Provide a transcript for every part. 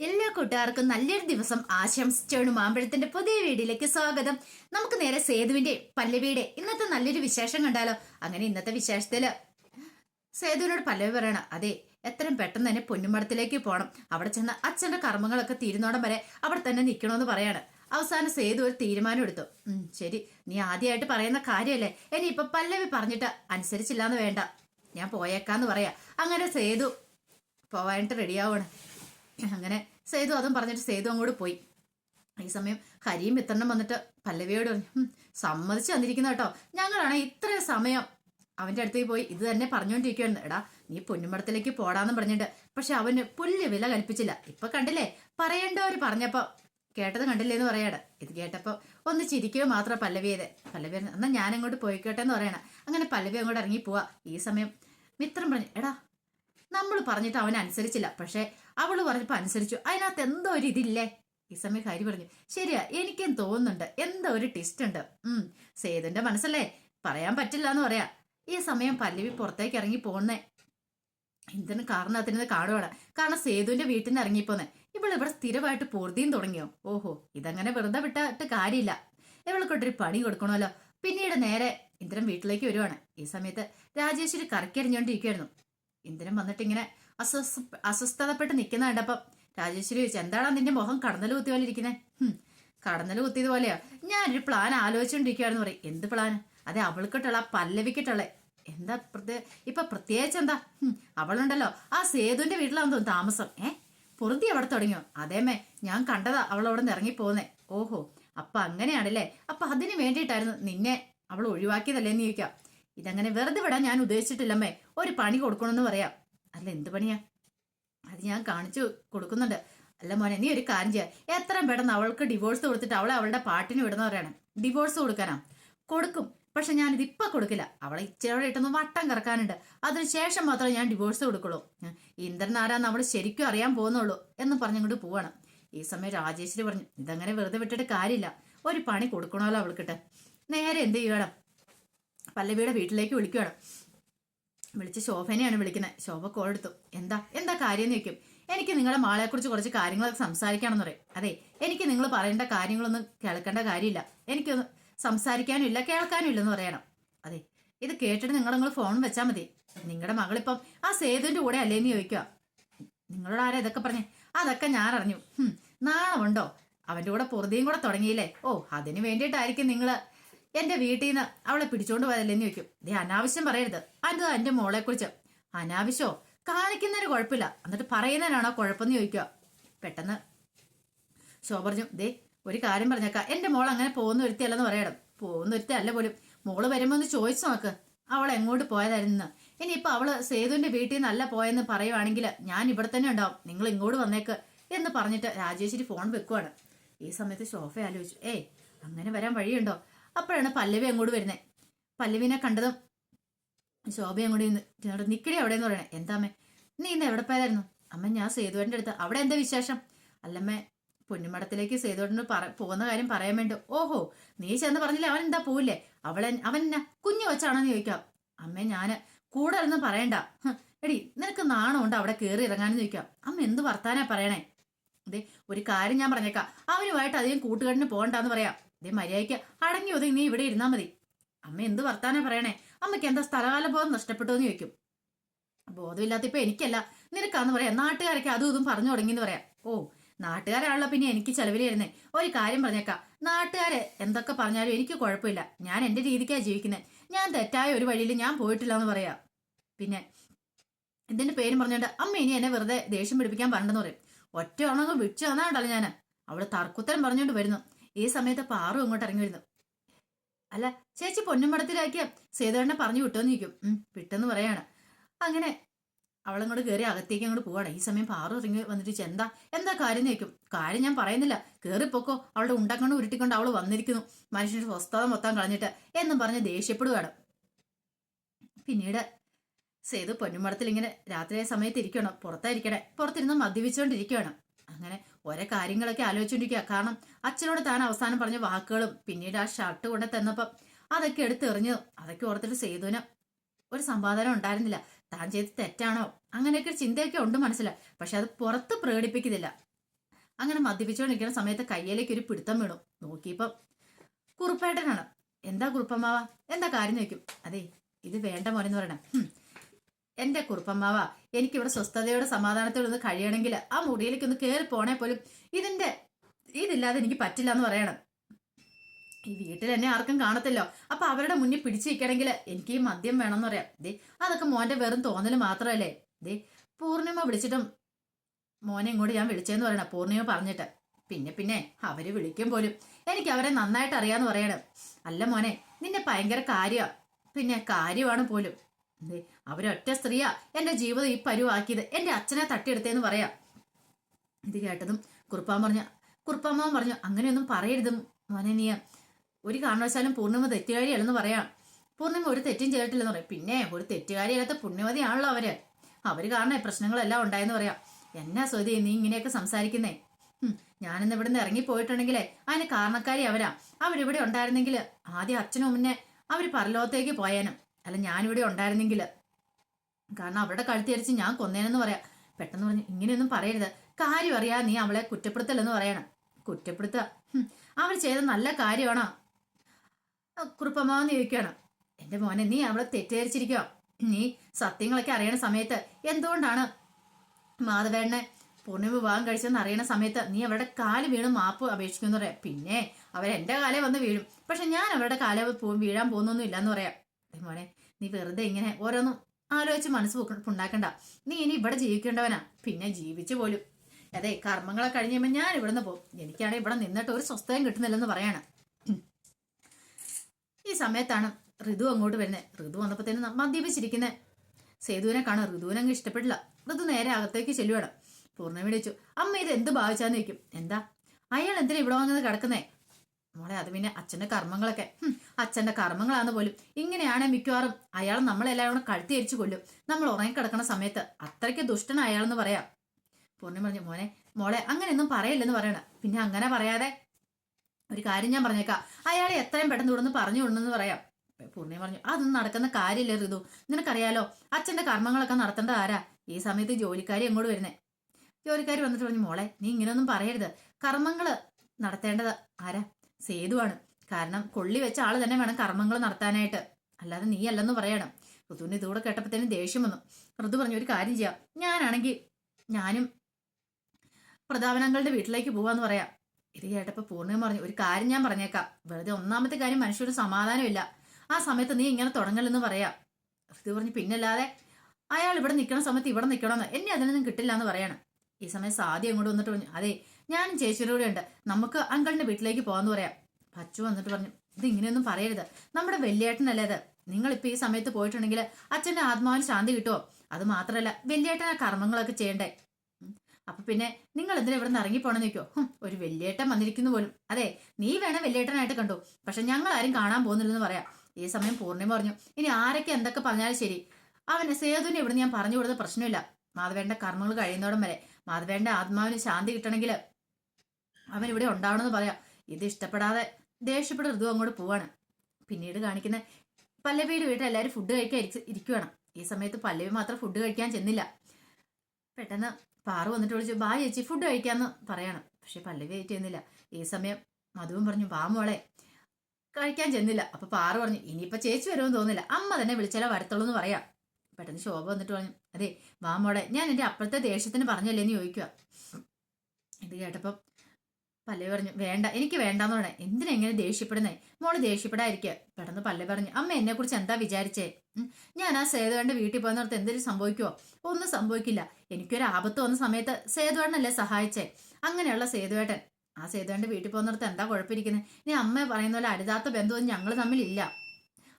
എല്ലാ കൂട്ടുകാർക്കും നല്ലൊരു ദിവസം ആശംസിച്ചോണ് മാമ്പഴത്തിന്റെ പുതിയ വീഡിയോയിലേക്ക് സ്വാഗതം. നമുക്ക് നേരെ സേതുവിന്റെ പല്ലവിയുടെ ഇന്നത്തെ നല്ലൊരു വിശേഷം കണ്ടാലോ? അങ്ങനെ ഇന്നത്തെ വിശേഷത്തിൽ സേതുവിനോട് പല്ലവി പറയണം അതെ എത്രയും പെട്ടെന്ന് തന്നെ പൊന്നുമടത്തിലേക്ക് പോകണം അവിടെ ചെന്ന് അച്ഛന്റെ കർമ്മങ്ങളൊക്കെ തീരുന്നോടം വരെ അവിടെ തന്നെ നിൽക്കണമെന്ന് പറയാണ്. അവസാനം സേതു ഒരു തീരുമാനം എടുത്തു. ശരി. നീ ആദ്യമായിട്ട് പറയുന്ന കാര്യമല്ലേ ഇനി ഇപ്പൊ പല്ലവി പറഞ്ഞിട്ട് അനുസരിച്ചില്ലാന്ന് വേണ്ട. ഞാൻ പോയേക്കാന്ന് പറയാ. അങ്ങനെ സേതു പോവാനായിട്ട് റെഡിയാവുകയാണ് അങ്ങനെ സേതു അതും പറഞ്ഞിട്ട് സേതു അങ്ങോട്ട് പോയി. ഈ സമയം ഹരിയും മിത്രനും വന്നിട്ട് പല്ലവിയോട് പറഞ്ഞു "ഹും, സമ്മതിച്ചു തന്നിരിക്കുന്ന കേട്ടോ. ഞങ്ങളാണ് ഇത്രയും സമയം അവന്റെ അടുത്തേക്ക് പോയി ഇത് തന്നെ പറഞ്ഞുകൊണ്ടിരിക്കുകയാണ് എടാ നീ പൊന്നുമടത്തിലേക്ക് പോടാന്ന് പറഞ്ഞിട്ട്. പക്ഷെ അവന് പുല്ല് വില കൽപ്പിച്ചില്ല. ഇപ്പൊ കണ്ടില്ലേ? പറയേണ്ടവർ പറഞ്ഞപ്പോ കേട്ടത് കണ്ടില്ലേ എന്ന് പറയാട്. ഇത് കേട്ടപ്പോ ഒന്ന് ചിരിക്കുക മാത്രം പല്ലവിയത് പല്ലവി എന്നാ ഞാൻ അങ്ങോട്ട് പോയിക്കോട്ടെ എന്ന് പറയണം. അങ്ങനെ പല്ലവി അങ്ങോട്ട് ഇറങ്ങി പോവാ. ഈ സമയം മിത്രം പറഞ്ഞു എടാ നമ്മൾ പറഞ്ഞിട്ട് അവൻ അനുസരിച്ചില്ല. പക്ഷെ അവൾ പറഞ്ഞപ്പോൾ അനുസരിച്ചു. അതിനകത്ത് എന്തോ ഒരു ഇതില്ലേ? ഈ സമയം ഹരി പറഞ്ഞു ശരിയാ എനിക്കും തോന്നുന്നുണ്ട്. എന്തോ ഒരു ടിസ്റ്റ് ഉണ്ട്. ഉം സേതുന്റെ മനസ്സല്ലേ? പറയാൻ പറ്റില്ല എന്ന് പറയാ. ഈ സമയം പല്ലവി പുറത്തേക്ക് ഇറങ്ങി പോകുന്നേ എന്തിനു കാരണത്തിനത് കാണുവാണ് കാരണം സേതുവിന്റെ വീട്ടിൽ നിന്ന് ഇറങ്ങിപ്പോന്നെ ഇവൾ ഇവിടെ സ്ഥിരമായിട്ട് പൊറുതിയും തുടങ്ങിയോ? ഓഹോ ഇതങ്ങനെ വെറുതെ വിട്ടിട്ട് കാര്യമില്ല. ഇവൾക്കൊട്ടൊരു പണി കൊടുക്കണമല്ലോ. പിന്നീട് നേരെ ഇന്ദ്രൻ വീട്ടിലേക്ക് വരുവാണ്. ഈ സമയത്ത് രാജേശ്വരി കറക്കിയറിഞ്ഞോണ്ടിരിക്കുവായിരുന്നു. ഇന്ദ്രൻ വന്നിട്ട് ഇങ്ങനെ അസ്വസ്ഥ അസ്വസ്ഥതപ്പെട്ട് നിൽക്കുന്ന കണ്ടപ്പം രാജേശ്വരി ചോദിച്ചു എന്താണോ നിന്റെ മുഖം കടന്നൽ കുത്തി പോലെ ഇരിക്കുന്നത് കടന്നൽ കുത്തിയത് പോലെയോ ഞാനൊരു പ്ലാൻ ആലോചിച്ചുകൊണ്ടിരിക്കുകയാണെന്ന് പറയും. എന്ത് പ്ലാൻ അതെ അവൾക്കിട്ടുള്ള പല്ലവിക്കിട്ടുള്ള. എന്താ പ്രത്യേ ഇപ്പൊ പ്രത്യേകിച്ച് എന്താ? അവളുണ്ടല്ലോ. ആ സേതുവിന്റെ വീട്ടിലാണെന്ന് താമസം. ഏ? പൊറുതി അവിടെ തുടങ്ങിയോ? അതേമേ ഞാൻ കണ്ടതാ അവൾ അവിടെ നിന്ന് ഇറങ്ങിപ്പോന്നെ. ഓഹോ അപ്പൊ അങ്ങനെയാണല്ലേ? അപ്പൊ അതിന് വേണ്ടിയിട്ടായിരുന്നു നിന്നെ അവൾ ഒഴിവാക്കിയതല്ലേ എന്ന് ചോദിക്കാം. ഇതങ്ങനെ വെറുതെ വിടാൻ ഞാൻ ഉദ്ദേശിച്ചിട്ടില്ലമ്മേ. ഒരു പണി കൊടുക്കണമെന്ന് പറയാം. അല്ല എന്ത് പണിയാ? അത് ഞാൻ കാണിച്ചു കൊടുക്കുന്നുണ്ട്. അല്ല മോനെ നീ ഒരു കാര്യം ചെയ്യാം. എത്രയും പെട്ടെന്ന് അവൾക്ക് ഡിവോഴ്സ് കൊടുത്തിട്ട് അവളെ അവളുടെ പാട്ടിന് വിടുന്ന പറയണം. ഡിവോഴ്സ് കൊടുക്കാനാ? കൊടുക്കും. പക്ഷെ ഞാനിത് ഇപ്പൊ കൊടുക്കില്ല. അവളെ ഇച്ചിരി ഇട്ടൊന്ന് വട്ടം കറക്കാനുണ്ട്. അതിനുശേഷം മാത്രമേ ഞാൻ ഡിവോഴ്സ് കൊടുക്കുള്ളൂ. ഇന്ദ്രൻ അവൾ ശരിക്കും അറിയാൻ പോകുന്നുള്ളൂ എന്ന് പറഞ്ഞങ്ങോട്ട് പോവാണ്. ഈ സമയം രാജേശ്വരി പറഞ്ഞു ഇതങ്ങനെ വെറുതെ വിട്ടിട്ട് കാര്യമില്ല. ഒരു പണി കൊടുക്കണമല്ലോ അവൾക്കിട്ട്. നേരെ എന്ത് ചെയ്യണം? പല്ലവിയുടെ വീട്ടിലേക്ക് വിളിക്കുകയാണ് വിളിച്ച് ശോഭനെയാണ് വിളിക്കുന്നത്. ശോഭ കോൾ എടുത്തു. എന്താ? എന്താ കാര്യം എന്ന് ചോദിക്കും. എനിക്ക് നിങ്ങളുടെ മാളെക്കുറിച്ച് കുറച്ച് കാര്യങ്ങളൊക്കെ സംസാരിക്കാണെന്ന് പറയും. അതെ എനിക്ക് നിങ്ങൾ പറയേണ്ട കാര്യങ്ങളൊന്നും കേൾക്കേണ്ട കാര്യമില്ല. എനിക്കൊന്ന് സംസാരിക്കാനും ഇല്ല കേൾക്കാനും ഇല്ലെന്ന് പറയണം. അതെ ഇത് കേട്ടിട്ട് നിങ്ങൾ നിങ്ങൾ ഫോൺ വെച്ചാൽ മതി. നിങ്ങളുടെ മകളിപ്പം ആ സേതുവിന്റെ കൂടെ അല്ലേന്ന് ചോദിക്കുക നിങ്ങളോട് ആരാ ഇതൊക്കെ പറഞ്ഞേ? അതൊക്കെ ഞാൻ അറിഞ്ഞു. നാണമുണ്ടോ? അവന്റെ കൂടെ പൊറുതിയും കൂടെ തുടങ്ങിയില്ലേ? ഓ അതിന് വേണ്ടിയിട്ടായിരിക്കും നിങ്ങൾ എന്റെ വീട്ടിൽ നിന്ന് അവളെ പിടിച്ചോണ്ട് പോയതല്ലേന്ന് ചോദിക്കും. ദേ അനാവശ്യം പറയരുത്. അത് എന്റെ മോളെ കുറിച്ച് അനാവശ്യമോ കാണിക്കുന്നതിന് കുഴപ്പമില്ല. എന്നിട്ട് പറയുന്നതിനാണോ കുഴപ്പമെന്ന് ചോദിക്കുക. പെട്ടെന്ന് ശോഭ പറഞ്ഞു ദേ ഒരു കാര്യം പറഞ്ഞേക്കാം. എന്റെ മോൾ അങ്ങനെ പോകുന്ന ഒരുത്തിയല്ലെന്ന് പറയണം. പോകുന്ന ഒരുത്തി അല്ല പോലും. മോൾ വരുമ്പോ ഒന്ന് ചോദിച്ചു നോക്ക്. അവൾ എങ്ങോട്ട് പോയതായിരുന്നു? ഇനിയിപ്പൊ അവൾ സേതുവിന്റെ വീട്ടിൽ നിന്നല്ല പോയെന്ന് പറയുവാണെങ്കിൽ ഞാൻ ഇവിടെ തന്നെ ഉണ്ടാവും. നിങ്ങൾ ഇങ്ങോട്ട് വന്നേക്ക് എന്ന് പറഞ്ഞിട്ട് രാജേശ്വരി ഫോൺ വെക്കുവാണ്. ഈ സമയത്ത് ശോഭ ആലോചിച്ചു ഏയ് അങ്ങനെ വരാൻ വഴിയുണ്ടോ? അപ്പോഴാണ് പല്ലവി അങ്ങോട്ട് വരുന്നത് പല്ലവിനെ കണ്ടതും ശോഭ അങ്ങോട്ട് നിന്ന് നിക്കടി അവിടെ എന്ന് പറയണേ എന്താമ്മേ നീ ഇന്ന് എവിടെ പോയതായിരുന്നു? അമ്മ ഞാൻ സേതുവേന്റെ അടുത്ത്. അവിടെ എന്താ വിശേഷം? അല്ലമ്മേ പൊന്നുമടത്തിലേക്ക് സേതുവേട്ടന് പറ പോകുന്ന കാര്യം പറയാൻ വേണ്ടി. ഓഹോ നീ ചെന്ന് പറഞ്ഞില്ലേ? അവൻ എന്താ പോവില്ലേ? അവളെ അവൻ എന്നാ കുഞ്ഞു വെച്ചാണെന്ന് ചോദിക്കാം. അമ്മേ ഞാൻ കൂടെ ഇരുന്ന് പറയണ്ട. എടി നിനക്ക് നാണമുണ്ട് അവിടെ കയറി ഇറങ്ങാനെന്ന് ചോദിക്കാം. അമ്മ എന്ത് വർത്താനാ പറയണേ? അതെ ഒരു കാര്യം ഞാൻ പറഞ്ഞേക്കാം. അവനുമായിട്ട് അധികം കൂട്ടുകാരന് പോകണ്ടെന്ന് പറയാം. ഇതേ മര്യാദയ്ക്ക് അടങ്ങി ഒതുങ്ങി നീ ഇവിടെ ഇരുന്നാ മതി. അമ്മ എന്ത് വർത്താനാ പറയണേ? അമ്മയ്ക്ക് എന്താ സ്ഥലകാല ബോധം നഷ്ടപ്പെട്ടു എന്ന് ചോദിക്കും ബോധമില്ലാത്ത ഇപ്പൊ എനിക്കല്ല. നിനക്കാന്ന് പറയാം. നാട്ടുകാരൊക്കെ അതും ഇതും പറഞ്ഞു തുടങ്ങിയെന്ന് പറയാം. ഓ നാട്ടുകാരാണല്ലോ പിന്നെ എനിക്ക് ചെലവിലിരുന്നേ. ഒരു കാര്യം പറഞ്ഞേക്കാം. നാട്ടുകാരെ എന്തൊക്കെ പറഞ്ഞാലും എനിക്ക് കുഴപ്പമില്ല. ഞാൻ എന്റെ രീതിക്കാ ജീവിക്കുന്നത് ഞാൻ തെറ്റായ ഒരു വഴിയിൽ ഞാൻ പോയിട്ടില്ല എന്ന് പറയാ. പിന്നെ ഇതിന്റെ പേരും പറഞ്ഞോണ്ട് അമ്മ ഇനി എന്നെ വെറുതെ ദേഷ്യം പിടിപ്പിക്കാൻ പറഞ്ഞെന്ന് പറയും. ഒറ്റ ഉണങ്ങ് വിളിച്ചു തന്നാണ്ടല്ലോ ഞാൻ അവിടെ തർക്കുത്തരം പറഞ്ഞുകൊണ്ട് വരുന്നു. ഈ സമയത്ത് പാറു അങ്ങോട്ട് ഇറങ്ങി വരുന്നു. അല്ല ചേച്ചി പൊന്നുമടത്തിലാക്കിയ സേതുവേണ്ണ പറഞ്ഞു വിട്ടോന്ന് ചോദിക്കും. ഉം വിട്ടെന്ന് പറയാണ്. അങ്ങനെ അവളങ്ങോട്ട് കയറി അകത്തേക്ക് അങ്ങോട്ട് പോവാണ്. ഈ സമയം പാറു ഇറങ്ങി വന്നിട്ട് എന്താ എന്താ കാര്യം? നോക്കും കാര്യം ഞാൻ പറയുന്നില്ല. കയറിപ്പോക്കോ അവളുടെ ഉണ്ടക്കൊണ്ട് ഉരുട്ടിക്കൊണ്ട് അവൾ വന്നിരിക്കുന്നു. മനുഷ്യന്റെ സ്വസ്ഥത മൊത്തം കളഞ്ഞിട്ട് എന്നും പറഞ്ഞ് ദേഷ്യപ്പെടുകയാണ് പിന്നീട് സേതു പൊന്നുമടത്തിൽ ഇങ്ങനെ രാത്രി സമയത്ത് ഇരിക്കണം. പുറത്തായിരിക്കണേ പുറത്തിരുന്ന് മദ്യപിച്ചുകൊണ്ടിരിക്കുകയാണ് അങ്ങനെ ഓരോ കാര്യങ്ങളൊക്കെ ആലോചിച്ചുകൊണ്ടിരിക്കുക കാരണം അച്ഛനോട് താൻ അവസാനം പറഞ്ഞ വാക്കുകളും പിന്നീട് ആ ഷർട്ട് കൊണ്ട് തന്നപ്പം അതൊക്കെ എടുത്തെറിഞ്ഞു അതൊക്കെ ഓർത്തിട്ട് സേതുവിന് ഒരു സമാധാനം ഉണ്ടായിരുന്നില്ല. താൻ ചെയ്ത് തെറ്റാണോ? അങ്ങനെയൊക്കെ ചിന്തയൊക്കെ ഉണ്ട് മനസ്സിലായി പക്ഷെ അത് പുറത്ത് പ്രകടിപ്പിക്കുന്നില്ല. അങ്ങനെ മദ്യപിച്ചുകൊണ്ടിരിക്കുന്ന സമയത്ത് കയ്യിലേക്ക് ഒരു പിടുത്തം വീണു. നോക്കിയപ്പം കുറുപ്പേട്ടനാണ്. എന്താ കുറുപ്പമ്മാവ? എന്താ കാര്യം? നോക്കും അതെ ഇത് വേണ്ട മോനെന്ന് പറയണം. "ഹും, എന്റെ കുറുപ്പമ്മാവ എനിക്കിവിടെ സ്വസ്ഥതയോടെ സമാധാനത്തോടെ ഒന്ന് കഴിയണമെങ്കിൽ ആ മുടിയിലേക്ക് ഒന്ന് കയറി പോണേ പോലും ഇതിന്റെ ഇതില്ലാതെ എനിക്ക് പറ്റില്ല എന്ന് പറയണം. ഈ വീട്ടിൽ എന്നെ ആർക്കും കാണത്തില്ലോ. അപ്പൊ അവരുടെ മുന്നിൽ പിടിച്ചു നിൽക്കണമെങ്കിൽ എനിക്ക് ഈ മദ്യം വേണമെന്ന് പറയാം. ദേ അതൊക്കെ മോന്റെ വെറും തോന്നൽ മാത്രമല്ലേ? ദേ പൂർണിമ വിളിച്ചിട്ടും മോനെ ഇങ്ങോട്ട് ഞാൻ വിളിച്ചതെന്ന് പറയണം പൂർണിമ പറഞ്ഞിട്ട്. പിന്നെ പിന്നെ അവർ വിളിക്കും പോലും. എനിക്ക് അവരെ നന്നായിട്ട് അറിയാന്ന് പറയണം. അല്ല മോനെ നിന്നെ ഭയങ്കര കാര്യ. പിന്നെ കാര്യമാണ് പോലും. അവരൊറ്റ സ്ത്രീയാ. എന്റെ ജീവിതം ഈ പരുവാക്കിയത്. എന്റെ അച്ഛനെ തട്ടിയെടുത്തേന്ന് പറയാം. ഇത് കേട്ടതും കുറുപ്പാൻ പറഞ്ഞ കുറുപ്പാമ്മ പറഞ്ഞു അങ്ങനെയൊന്നും പറയരുത് മോനനിയ ഒരു കാരണവശാലും പൂർണിമ തെറ്റുകാരിയല്ലെന്ന് പറയാം. പൂർണിമ ഒരു തെറ്റും ചെയ്തിട്ടില്ലെന്ന് പറയാം. പിന്നെ ഒരു തെറ്റുകാരിയല്ലാത്ത പുണ്യവതിയാണല്ലോ അവർ. അവർ കാരണം പ്രശ്നങ്ങളെല്ലാം ഉണ്ടായെന്ന് പറയാം. എന്നാ സ്വതി നീ ഇങ്ങനെയൊക്കെ സംസാരിക്കുന്നേ? ഞാനിന്ന് ഇവിടുന്ന് ഇറങ്ങിപ്പോയിട്ടുണ്ടെങ്കിലേ അതിന് കാരണക്കാരി അവരാ. അവരിവിടെ ഉണ്ടായിരുന്നെങ്കിൽ ആദ്യം അച്ഛനും മുന്നേ അവർ പരലോകത്തേക്ക് പോയേനും. അല്ല ഞാനിവിടെ ഉണ്ടായിരുന്നെങ്കിൽ. കാരണം അവരുടെ കഴുത്തിയരിച്ച് ഞാൻ കൊന്നേനെന്ന് പറയാം. പെട്ടെന്ന് പറഞ്ഞു ഇങ്ങനെയൊന്നും പറയരുത്. കാര്യം അറിയാ നീ അവളെ കുറ്റപ്പെടുത്തലെന്ന് പറയണം. കുറ്റപ്പെടുത്തുക അവൾ ചെയ്ത നല്ല കാര്യമാണോ? കുറുപ്പമാവെന്ന് ചോദിക്കുകയാണ്. എന്റെ മോനെ നീ അവളെ തെറ്റിദ്ധരിച്ചിരിക്കുക നീ സത്യങ്ങളൊക്കെ അറിയണ സമയത്ത് എന്തുകൊണ്ടാണ് മാധവേണ്ണെ പൂർണിമ വിവാഹം കഴിച്ചെന്ന് അറിയണ സമയത്ത് നീ അവരുടെ കാൽ വീണ് മാപ്പ് അപേക്ഷിക്കുന്നു പറയാം. പിന്നെ അവരെ കാലേ വന്ന് വീഴും. പക്ഷെ ഞാൻ അവരുടെ കാലേ വീഴാൻ പോകുന്നൊന്നും ഇല്ലെന്ന് പറയാം. മോനെ നീ വെറുതെ ഇങ്ങനെ ഓരോന്നും ആലോചിച്ച് മനസ്സ് ഉണ്ടാക്കണ്ട നീ ഇനി ഇവിടെ ജീവിക്കേണ്ടവനാ. പിന്നെ ജീവിച്ചു പോലും. അതെ കർമ്മങ്ങളെ കഴിഞ്ഞ് കഴിയുമ്പോൾ ഞാൻ ഇവിടുന്ന് പോകും എനിക്കാണെങ്കിൽ ഇവിടെ നിന്നിട്ട് ഒരു സ്വസ്ഥതയും കിട്ടുന്നില്ലെന്ന് പറയാണ്. ഈ സമയത്താണ് ഋതു അങ്ങോട്ട് വരുന്നത് ഋതു വന്നപ്പോഴത്തേനും മദ്യപിച്ചിരിക്കുന്നത് സേതുവിനെ കാണാൻ ഋതുവിനെ അങ്ങ് ഇഷ്ടപ്പെട്ടില്ല. ഋതു നേരെ അകത്തേക്ക് ചെല്ലുവാണ്. പൂർണമി വിളിച്ചു അമ്മ ഇത് എന്ത് ഭാവിച്ചാന്ന് വെക്കും എന്താ? അയാൾ എന്തിനാ ഇവിടെ വന്നത് കിടക്കുന്നേ? മോളെ അത് പിന്നെ അച്ഛന്റെ കർമ്മങ്ങളൊക്കെ. അച്ഛന്റെ കർമ്മങ്ങളാന്ന് പോലും. ഇങ്ങനെയാണ് മിക്കവാറും അയാൾ നമ്മളെല്ലാവരും കഴുത്തി അരിച്ചു കൊല്ലും. നമ്മൾ ഉറങ്ങിക്കിടക്കുന്ന സമയത്ത് അത്രയ്ക്ക് ദുഷ്ടന അയാളെന്ന് പറയാം. പൂർണി പറഞ്ഞു മോനെ മോളെ അങ്ങനെയൊന്നും പറയില്ലെന്ന് പറയണ പിന്നെ അങ്ങനെ പറയാതെ ഒരു കാര്യം ഞാൻ പറഞ്ഞേക്കാം. അയാളെ എത്രയും പെട്ടെന്ന് ഇവിടുന്ന് പറഞ്ഞു വിടണമെന്ന് പറയാം. പൂർണി പറഞ്ഞു അതൊന്നും നടക്കുന്ന കാര്യമില്ല ഋതു നിനക്കറിയാലോ അച്ഛന്റെ കർമ്മങ്ങളൊക്കെ നടത്തേണ്ട ആരാ? ഈ സമയത്ത് ജോലിക്കാരി എങ്ങോട്ട് വരുന്നേ? ജോലിക്കാരി വന്നിട്ട് പറഞ്ഞു മോളെ നീ ഇങ്ങനെയൊന്നും പറയരുത്. കർമ്മങ്ങൾ നടത്തേണ്ടത് ആരാ? സേതുവാണ്. കാരണം കൊള്ളി വെച്ച ആൾ തന്നെ വേണം കർമ്മങ്ങൾ നടത്താനായിട്ട്. അല്ലാതെ നീ അല്ലെന്ന് പറയണം. ഋതുവിന് ഇതുകൂടെ കേട്ടപ്പോഴത്തേനും ദേഷ്യം വന്നു. ഋതു പറഞ്ഞു ഒരു കാര്യം ചെയ്യാം. ഞാനാണെങ്കിൽ ഞാനും പ്രതാപനങ്ങളുടെ വീട്ടിലേക്ക് പോവാന്ന് പറയാം. ഇത് കേട്ടപ്പോ പൂർണിമ പറഞ്ഞു ഒരു കാര്യം ഞാൻ പറഞ്ഞേക്കാം. വെറുതെ ഒന്നാമത്തെ കാര്യം മനുഷ്യരുടെ സമാധാനമില്ല ആ സമയത്ത് നീ ഇങ്ങനെ തുടങ്ങലെന്ന് പറയാം. ഋതു പറഞ്ഞു പിന്നല്ലാതെ അയാൾ ഇവിടെ നിൽക്കണ സമയത്ത് ഇവിടെ നിൽക്കണമെന്ന് എന്നെ അതിനൊന്നും കിട്ടില്ല എന്ന് പറയണം. ഈ സമയം സാധ്യ അങ്ങോട്ട് വന്നിട്ട് പറഞ്ഞു അതെ ഞാനും ചേച്ചിയുടെ ഉണ്ട്. നമുക്ക് അങ്കിളിന്റെ വീട്ടിലേക്ക് പോകാന്ന് പറയാം. പച്ചു വന്നിട്ട് പറഞ്ഞു ഇത് ഇങ്ങനെയൊന്നും പറയരുത്. നമ്മുടെ വലിയേട്ടനല്ലേ അത് നിങ്ങൾ ഇപ്പൊ ഈ സമയത്ത് പോയിട്ടുണ്ടെങ്കിൽ അച്ഛന്റെ ആത്മാവിന് ശാന്തി കിട്ടുമോ അത് മാത്രമല്ല വലിയേട്ടൻ ആ കർമ്മങ്ങളൊക്കെ ചെയ്യണ്ടേ. അപ്പൊ പിന്നെ നിങ്ങൾ എന്തിനാ ഇവിടെ നിന്ന് ഇറങ്ങിപ്പോണെന്ന് നിൽക്കോ ഒരു വലിയേട്ടൻ വന്നിരിക്കുന്നു പോലും. അതെ നീ വേണം വലിയേട്ടനായിട്ട് കണ്ടു. പക്ഷെ ഞങ്ങൾ ആരും കാണാൻ പോകുന്നില്ലെന്ന് പറയാം. ഈ സമയം പൂർണിമ പറഞ്ഞു ഇനി ആരൊക്കെ എന്തൊക്കെ പറഞ്ഞാലും ശരി. അവന് സേതുവിനെ ഇവിടെ ഞാൻ പറഞ്ഞു കൊടുത്ത പ്രശ്നമില്ല. മാധവേണ്ട കർമ്മങ്ങൾ കഴിയുന്നോടം വരെ. മാധവേണ്ട ആത്മാവിന് ശാന്തി കിട്ടണമെങ്കിൽ അവൻ ഇവിടെ ഉണ്ടാവണമെന്ന് പറയാം. ഇത് ഇഷ്ടപ്പെടാതെ ദേഷ്യപ്പെട്ട ഋതു അങ്ങോട്ട് പോവാണ്. പിന്നീട് കാണിക്കുന്ന പല്ലവിയുടെ വീട്ടിൽ എല്ലാവരും ഫുഡ് കഴിക്കാൻ ഇരിക്ക- ഇരിക്കുവാണ്. ഈ സമയത്ത് പല്ലവി മാത്രം ഫുഡ് കഴിക്കാൻ ചെന്നില്ല. പെട്ടെന്ന് പാറു വന്നിട്ട് വിളിച്ചു ബാ ചേച്ചി ഫുഡ് കഴിക്കാന്ന് പറയാണ്. പക്ഷെ പല്ലവി ആയിട്ട് ചെയ്യുന്നില്ല. ഈ സമയം മധുവും പറഞ്ഞു വാ മോളെ കഴിക്കാൻ ചെന്നില്ല. അപ്പൊ പാറു പറഞ്ഞു ഇനിയിപ്പൊ ചേച്ചി വരുമെന്ന് തോന്നില്ല അമ്മ തന്നെ വിളിച്ചാലേ വരത്തുള്ളൂ എന്ന് പറയാം. പെട്ടെന്ന് ശോഭ വന്നിട്ട് പറഞ്ഞു അതെ വാ മോളെ ഞാൻ എന്റെ അപ്പുറത്തെ ദേഷ്യത്തിന് പറഞ്ഞല്ലേ എന്ന് ചോദിക്കുക ഇത് കേട്ടപ്പം പല്ലവി പറഞ്ഞു വേണ്ട എനിക്ക് വേണ്ടാന്ന് പറഞ്ഞേ എന്തിനാ ഇങ്ങനെ ദേഷ്യപ്പെടുന്നേ? മോൾ ദേഷ്യപ്പെടാതിരിക്കുക പെട്ടെന്ന് പല്ലവി പറഞ്ഞു അമ്മ എന്നെ കുറിച്ച് എന്താ വിചാരിച്ചേ? ഞാൻ ആ സേതുവേണ്ട വീട്ടിൽ പോകുന്ന നേരത്ത് എന്തെങ്കിലും സംഭവിക്കുമോ ഒന്നും സംഭവിക്കില്ല. എനിക്കൊരു ആപത്ത് വന്ന സമയത്ത് സേതുവേണ്ടല്ലേ സഹായിച്ചേ. അങ്ങനെയുള്ള സേതുവേട്ടൻ ആ സേതുവേണ്ട വീട്ടിൽ പോകുന്ന നേരത്ത് എന്താ കുഴപ്പമിരിക്കുന്നത് ഇനി അമ്മ പറയുന്ന പോലെ അരുതാത്ത ബന്ധമൊന്നും ഞങ്ങൾ തമ്മിലില്ല.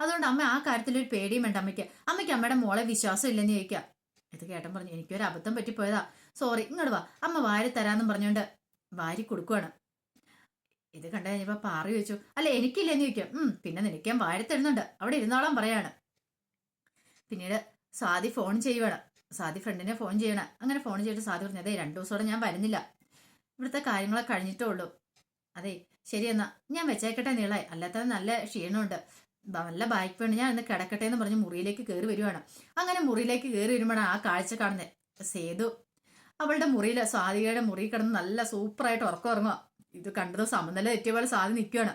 അതുകൊണ്ട് അമ്മ ആ കാര്യത്തിൽ ഒരു പേടിയും വേണ്ട അമ്മയ്ക്ക്. അമ്മയ്ക്ക് അമ്മയുടെ മോളെ വിശ്വാസം ഇല്ലെന്ന് ചോദിക്കുക ഇത് കേട്ടൻ പറഞ്ഞു എനിക്കൊരു അബദ്ധം പറ്റിപ്പോയതാ. സോറി ഇങ്ങോട്ട് വാ. അമ്മ വാരി തരാന്നും പറഞ്ഞുകൊണ്ട് വാരി കൊടുക്കുവാണ്. ഇത് കണ്ടു കഴിഞ്ഞപ്പോ പാറി ചോദിച്ചു അല്ല എനിക്കില്ലെന്ന് ചോദിക്കാം. ഉം പിന്നെ നിനക്ക് ഞാൻ വാരി തരുന്നുണ്ട്. അവിടെ ഇരുന്നോളാം പറയാണ്. പിന്നീട് സാദി ഫോൺ ചെയ്യുവാണ്. സാദി ഫ്രണ്ടിനെ ഫോൺ ചെയ്യണം. അങ്ങനെ ഫോൺ ചെയ്തിട്ട് സാദി പറഞ്ഞു അതെ രണ്ടു ദിവസത്തോടെ ഞാൻ വരുന്നില്ല. ഇവിടുത്തെ കാര്യങ്ങളൊക്കെ കഴിഞ്ഞിട്ടേ ഉള്ളൂ. അതെ ശരി എന്നാ ഞാൻ വെച്ചേക്കട്ടെ നീളായി അല്ലാത്ത നല്ല ക്ഷീണമുണ്ട്. നല്ല ബാക്ക് പെണ് ഞാൻ ഇന്ന് കിടക്കട്ടെ എന്ന് പറഞ്ഞ് മുറിയിലേക്ക് കയറി വരുവാണ്. അങ്ങനെ മുറിയിലേക്ക് കയറി വരുമ്പോഴാണ് ആ കാഴ്ച കാണുന്നത്. സേതു അവളുടെ മുറിയിൽ സ്വാതികയുടെ മുറി കിടന്ന് നല്ല സൂപ്പറായിട്ട് ഉറക്കം ഉറങ്ങുക ഇത് കണ്ടത് സമനില ഏറ്റവും പോലെ സ്വാതി നിൽക്കുകയാണ്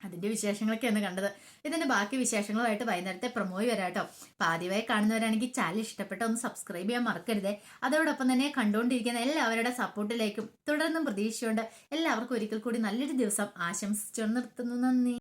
അതിന്റെ വിശേഷങ്ങളൊക്കെയാണ് കണ്ടത്. ഇതിന്റെ ബാക്കി വിശേഷങ്ങളുമായിട്ട് വൈകുന്നേരത്തെ പ്രൊമോയി വരാട്ടോ. അപ്പൊ ആദ്യമായി കാണുന്നവരാണെങ്കിൽ ചാനൽ ഇഷ്ടപ്പെട്ട ഒന്ന് സബ്സ്ക്രൈബ് ചെയ്യാൻ മറക്കരുതേ. അതോടൊപ്പം തന്നെ കണ്ടുകൊണ്ടിരിക്കുന്ന എല്ലാവരുടെ സപ്പോർട്ടിലേക്കും തുടർന്നും പ്രതീക്ഷയുണ്ട് എല്ലാവർക്കും ഒരിക്കൽ കൂടി നല്ലൊരു ദിവസം ആശംസിച്ചു നിർത്തുന്നു. നന്ദി.